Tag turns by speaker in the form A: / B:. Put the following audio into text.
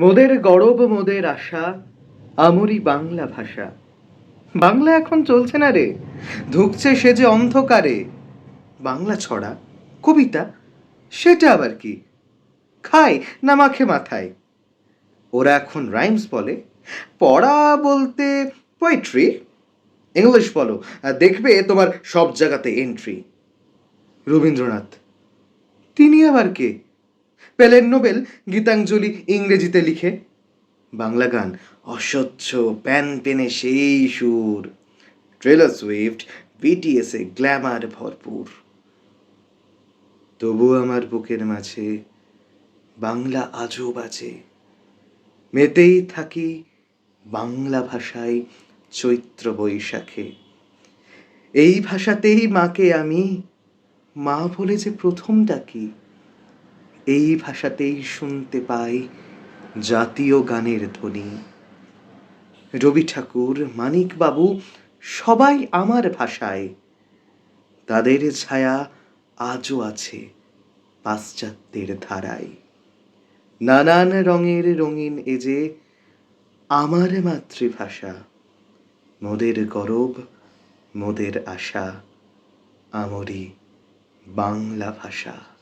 A: মোদের গরব, মোদের আশা, আমরি বাংলা ভাষা। বাংলা এখন চলছে না রে, ধুকছে সে যে অন্ধকারে। বাংলা ছড়া, কবিতা, সেটা আবার কি? খায় না মাখে মাথায়। ওরা এখন রাইমস বলে, পড়া বলতে পোয়েট্রি ইংলিশ বলো দেখবে তোমার সব জায়গাতে এন্ট্রি রবীন্দ্রনাথ, তিনি আবার কে? পেলেন নোবেল গীতাঞ্জলি ইংরেজিতে লিখে। বাংলা গান, অস্বচ্ছ, প্যান পেনে সেই সুর। ট্রেলার সুইফট বিটিএসে গ্ল্যামার ভরপুর। তবু আমার বুকের মাঝে বাংলা আজও বাজে মেতেই থাকি বাংলা ভাষায় চৈত্র বৈশাখে। এই ভাষাতেই মাকে আমি। মা বলে যে প্রথম ডাকি এই ভাষাতেই শুনতে পাই জাতীয় গানের ধ্বনি। রবি ঠাকুর, মানিক বাবু সবাই আমার ভাষায়। তাদের ছায়া আজও আছে পাশ্চাত্যের ধারায়। নানান রঙের রঙিন এ যে আমার মাতৃভাষা, মোদের গরব, মোদের আশা, আমরি বাংলা ভাষা।